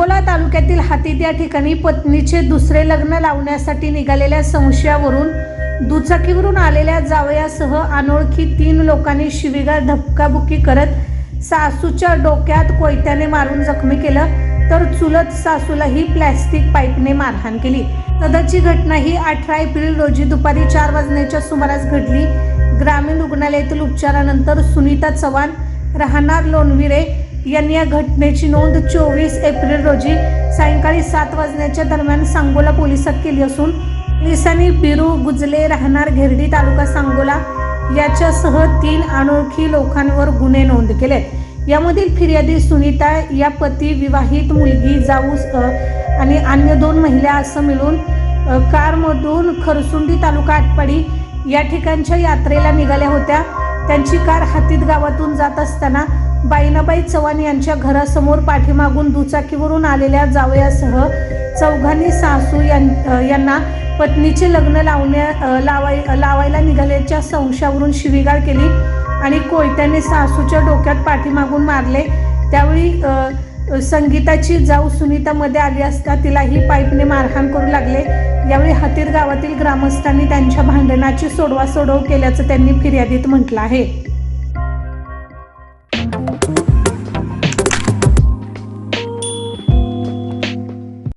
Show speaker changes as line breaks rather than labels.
हातीत या ठिकाणी पत्नीचे दुसरे लग्न लावण्यासाठी निघालेल्या संशयावरून दुचाकीवरून आलेल्या जावयासह अनोळखी तीन लोकांनी शिवीगाळ धक्काबुक्की करत सासूच्या डोक्यात कोयत्याने मारून जखमी केलं तर चुलत सासूलाही प्लॅस्टिक पाईपने मारहाण केली. सदरची घटना ही अठरा एप्रिल रोजी दुपारी चार वाजण्याच्या सुमारास घडली. ग्रामीण रुग्णालयातील उपचारानंतर सुनीता चव्हाण राहणार लोणविरे यांनी या घटनेची नोंद चोवीस एप्रिल रोजी सायंकाळी सात वाजण्याच्या दरम्यान सांगोला पोलिसात केली असून पोलिसांनी बिरू गुजले राहणार घेरडी तालुका सांगोला याच्यासह तीन अनोळखी लोकांवर गुन्हे नोंद केले यामधील फिर्यादी सुनीता या पती विवाहित मुलगी जाऊस आणि अन्य दोन महिला असं मिळून कारमधून खरसुंडी तालुका आटपाडी या ठिकाणच्या यात्रेला निघाल्या होत्या. त्यांची कार हातीत गावातून जात असताना बाईनाबाई चव्हाण यांच्या घरासमोर पाठीमागून दुचाकीवरून आलेल्या जावयासह चौघांनी सासू यां- यांना पत्नीचे लग्न लावण्या लावाय लावायला निघाल्याच्या संशयावरून शिवीगाळ केली आणि कोयत्याने सासूच्या डोक्यात पाठीमागून मारले. त्यावेळी संगीताची जाऊ सुनीतामध्ये आली असता तिलाही पाईपने मारहाण करू लागले. यावेळी हतीर गावातील ग्रामस्थांनी त्यांच्या भांडणाची सोडवा सोडव केल्याचं त्यांनी फिर्यादीत म्हटलं आहे.